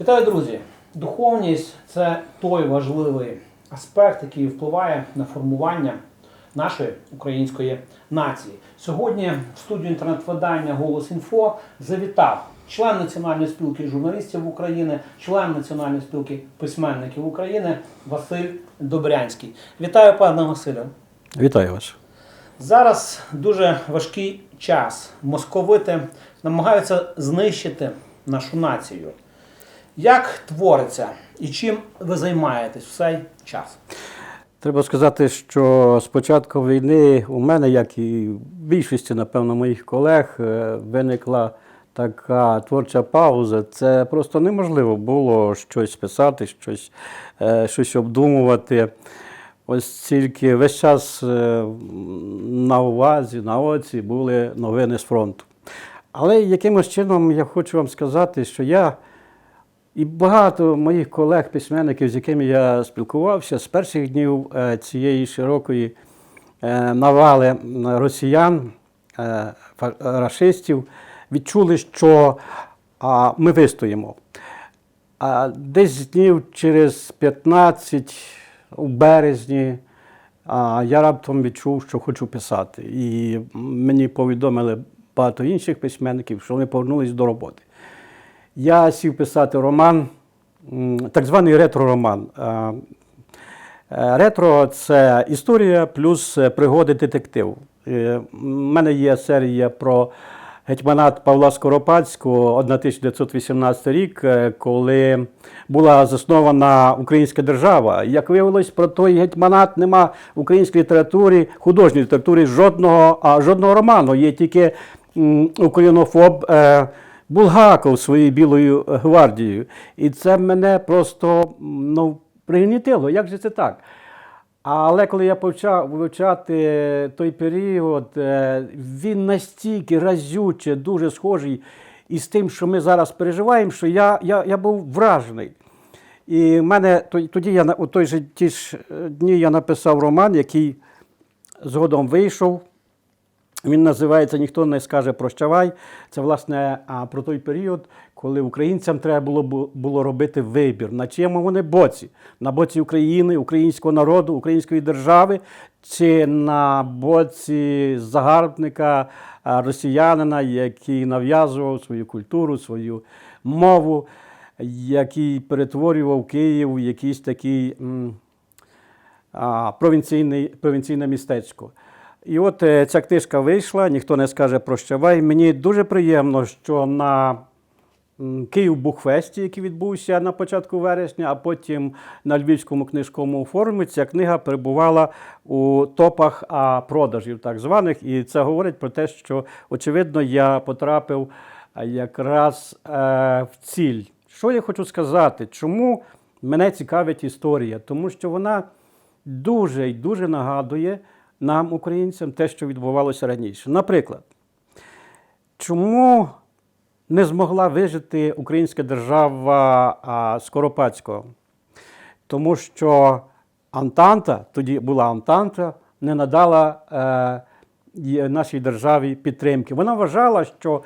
Вітаю, друзі! Духовність це той важливий аспект, який впливає на формування нашої української нації. Сьогодні в студію інтернет-видання Голос Інфо завітав член Національної спілки журналістів України, член Національної спілки письменників України Василь Добрянський. Вітаю, пане Василю! Вітаю вас. Зараз дуже важкий час. Московити намагаються знищити нашу націю. Як твориться і чим ви займаєтесь в цей час? Треба сказати, що з початку війни у мене, як і в більшості, напевно, моїх колег, е, виникла така творча пауза. Це просто неможливо було щось писати, щось, е, щось обдумувати. Ось тільки весь час е, на увазі, на оці були новини з фронту. Але якимось чином я хочу вам сказати, що я і багато моїх колег-письменників, з якими я спілкувався, з перших днів е, цієї широкої е, навали росіян, рашистів, відчули, що ми вистоїмо. А десь днів через 15 у березні а, я раптом відчув, що хочу писати. І мені повідомили багато інших письменників, що вони повернулись до роботи. Я сів писати роман, так званий ретро-роман. Е, е, Ретро це історія плюс е, пригоди детектив. Е, У мене є серія про гетьманат Павла Скоропадського 1918 рік, е, коли була заснована українська держава. Як виявилось, про той гетьманат нема в українській літературі, художній літературі жодного, а, жодного роману. Є тільки українофоб. е, Булгаков своєю білою гвардією. І це мене просто ну, пригнітило. Як же це так? Але коли я почав вивчати той період, е, він настільки разюче, дуже схожий із тим, що ми зараз переживаємо, що я, я, я був вражений. І в мене тоді я у той же ті ж е, дні я написав роман, який згодом вийшов. Він називається Ніхто не скаже прощавай. Це власне про той період, коли українцям треба було було робити вибір, на чиєму вони боці? На боці України, українського народу, української держави, чи на боці загарбника росіянина, який нав'язував свою культуру, свою мову, який перетворював Київ в якийсь такий. м, а, провінційне містечко. І от е, ця книжка вийшла, ніхто не скаже прощавай. Мені дуже приємно, що на Київ Букфесті, який відбувся на початку вересня, а потім на Львівському книжковому форумі, ця книга перебувала у топах продажів, так званих. І це говорить про те, що очевидно я потрапив якраз е, в ціль. Що я хочу сказати? Чому мене цікавить історія? Тому що вона дуже і дуже нагадує нам, українцям, те, що відбувалося раніше. Наприклад, чому не змогла вижити українська держава Скоропадського? Тому що Антанта, тоді була Антанта, не надала е, нашій державі підтримки. Вона вважала, що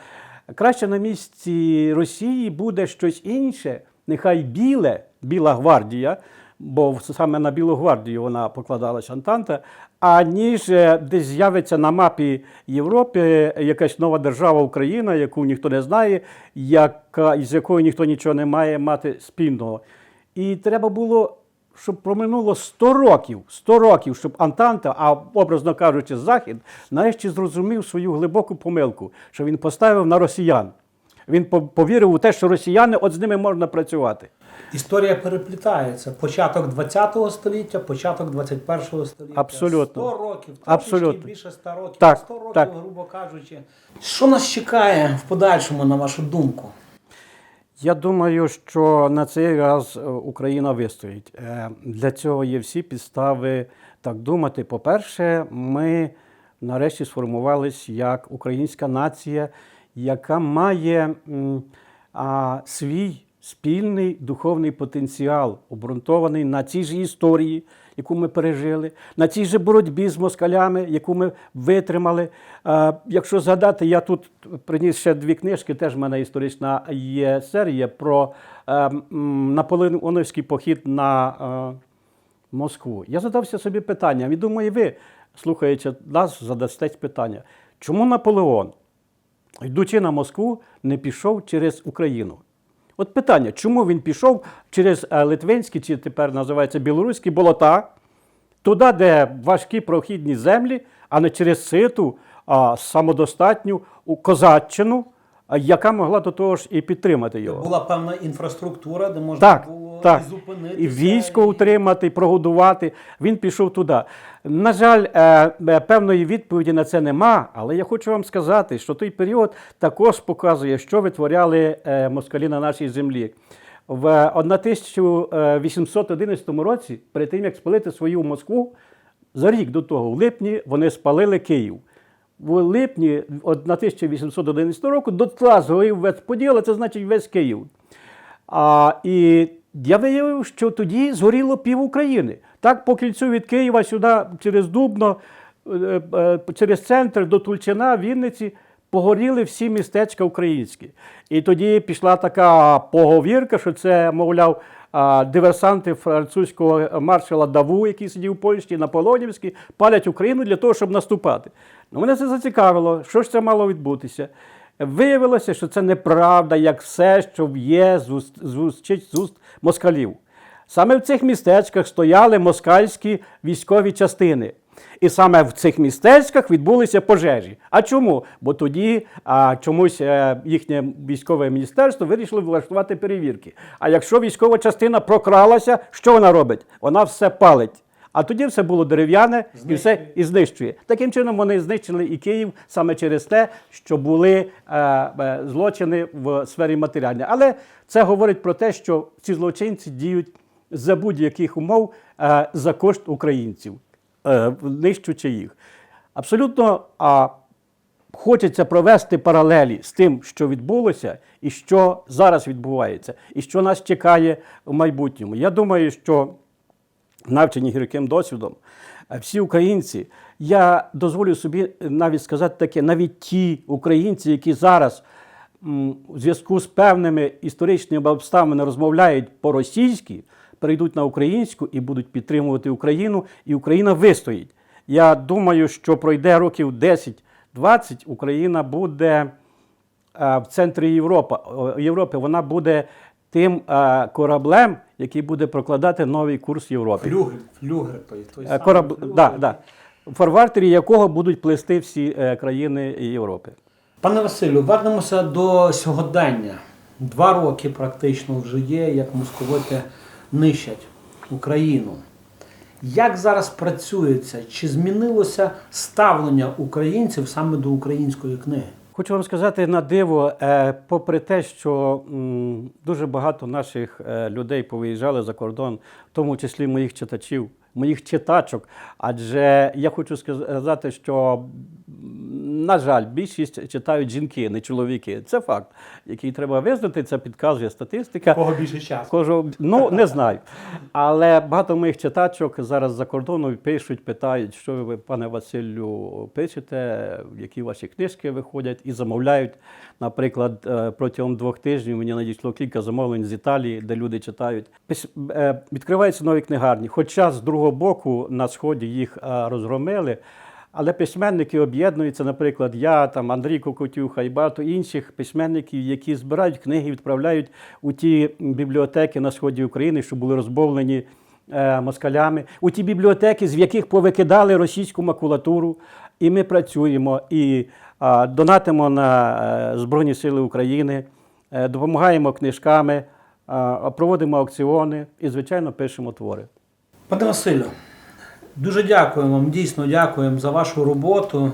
краще на місці Росії буде щось інше, нехай біле, Біла гвардія, бо саме на Білу гвардію вона покладалася Антанта, аніж е, десь з'явиться на мапі Європи якась нова держава Україна, яку ніхто не знає, яка, з якою ніхто нічого не має мати спільного. І треба було, щоб проминуло 100 років, 100 років, щоб Антанта, а образно кажучи, Захід, нарешті зрозумів свою глибоку помилку, що він поставив на росіян. Він по- повірив у те, що росіяни, от з ними можна працювати. Історія переплітається. Початок 20 століття, початок 21 століття. Абсолютно. 100 років, Абсолютно. більше 100 років, Так, 100 років, так. грубо кажучи. Що нас чекає в подальшому, на вашу думку? Я думаю, що на цей раз е, Україна вистоїть. Е, Для цього є всі підстави так думати. По-перше, ми нарешті сформувалися як українська нація, яка має а, свій спільний духовний потенціал, обґрунтований на цій же історії, яку ми пережили, на цій же боротьбі з москалями, яку ми витримали. Е, Якщо згадати, я тут приніс ще дві книжки, теж в мене історична є серія про е, наполеоновський похід на е, Москву. Я задався собі питанням, і думаю, ви, слухаючи нас, задасте питання, чому Наполеон, йдучи на Москву, не пішов через Україну? От питання, чому він пішов через е, литвинські, чи тепер називається білоруські болота, туди, де важкі прохідні землі, а не через ситу, а самодостатню Козаччину, яка могла до того ж і підтримати його. Була певна інфраструктура, де можна Так, було так. і зупинитися. І військо утримати, і прогодувати. Він пішов туди. На жаль, е, е, певної відповіді на це нема, але я хочу вам сказати, що той період також показує, що витворяли е, москалі на нашій землі. В 1811 році, перед тим як спалити свою Москву, за рік до того, в липні, вони спалили Київ. В липні 1811 року дотла згорів весь Поділ, а це значить весь Київ. А, і я виявив, що тоді згоріло пів України. Так, по кільцю від Києва сюди через Дубно, е, е, через центр до Тульчина, Вінниці погоріли всі містечка українські. І тоді пішла така поговірка, що це, мовляв, диверсанти французького маршала Даву, який сидів у Польщі, Наполонівський, палять Україну для того, щоб наступати. Ну, мене це зацікавило, що ж це мало відбутися. Виявилося, що це неправда, як все, що є з уст, з уст, москалів. Саме в цих містечках стояли москальські військові частини. І саме в цих містечках відбулися пожежі. А чому? Бо тоді а, чомусь е, їхнє військове міністерство вирішило влаштувати перевірки. А якщо військова частина прокралася, що вона робить? Вона все палить. А тоді все було дерев'яне і все і знищує. Таким чином вони знищили і Київ саме через те, що були е, е, злочини в сфері матеріальної. Але це говорить про те, що ці злочинці діють за будь-яких умов е, за кошт українців, е, нищучи їх. Абсолютно а, хочеться провести паралелі з тим, що відбулося, і що зараз відбувається, і що нас чекає в майбутньому. Я думаю, що навчені гірким досвідом, е, всі українці, я дозволю собі навіть сказати таке, навіть ті українці, які зараз у зв'язку з певними історичними обставинами розмовляють по-російськи, перейдуть на українську і будуть підтримувати Україну, і Україна вистоїть. Я думаю, що пройде років 10-20, Україна буде е, в центрі Європи. Європи. Вона буде тим е, кораблем, який буде прокладати новий курс Європи. Флюгер, флюгер той, той Е, самий Кораб... флюгер. Да, да. В фарвартері якого будуть плисти всі е, країни Європи. Пане Василю, вернемося до сьогодення. Два роки практично вже є, як московити нищать Україну. Як зараз працюється? Чи змінилося ставлення українців саме до української книги? Хочу вам сказати на диво, е, попри те, що дуже багато наших е, людей повиїжджали за кордон, в тому числі моїх читачів, моїх читачок. Адже я хочу сказати, що, на жаль, більшість читають жінки, не чоловіки. Це факт, який треба визнати, це підказує статистика. Кого більше часу? Кожного, ну не знаю. Але багато моїх читачок зараз за кордону пишуть, питають, що ви, пане Василю, пишете, які ваші книжки виходять, і замовляють. Наприклад, е, протягом двох тижнів мені надійшло кілька замовлень з Італії, де люди читають. Е, Відкриваються нові книгарні. Хоча з другого боку на сході їх е, розгромили. Але письменники об'єднуються, наприклад, я, там, Андрій Кокотюха і багато інших письменників, які збирають книги, відправляють у ті бібліотеки на сході України, що були розбовлені е, москалями, у ті бібліотеки, з яких повикидали російську макулатуру. І ми працюємо і а, донатимо на е, Збройні Сили України, е, допомагаємо книжками, а, проводимо аукціони і, звичайно, пишемо твори. Пане Василю, дуже дякуємо вам, дійсно дякуємо за вашу роботу.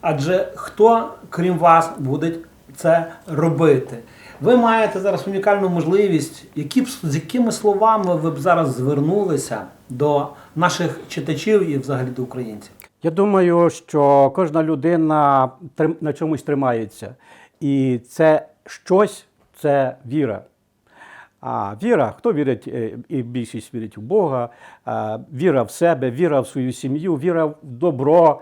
Адже хто, крім вас, буде це робити? Ви маєте зараз унікальну можливість, які б з якими словами ви б зараз звернулися до наших читачів і взагалі до українців? Я думаю, що кожна людина на чомусь тримається. І це щось це віра. А віра, хто вірить, е, і більшість вірить у Бога, віра в себе, віра в свою сім'ю, віра в добро,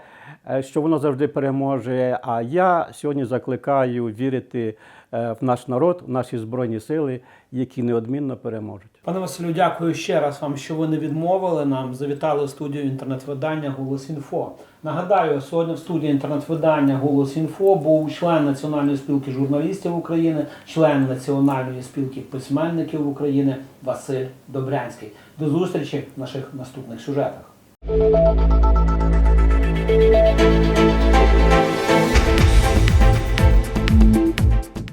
що воно завжди переможе. А я сьогодні закликаю вірити е, в наш народ, в наші збройні сили, які неодмінно переможуть. Пане Василю, дякую ще раз вам, що ви не відмовили нам. Завітали в студію інтернет-видання Голос Інфо. Нагадаю, сьогодні в студії інтернет-видання Голос Інфо був член Національної спілки журналістів України, член Національної спілки письменників України Василь Добрянський. До зустрічі в наших наступних сюжетах. Thank you.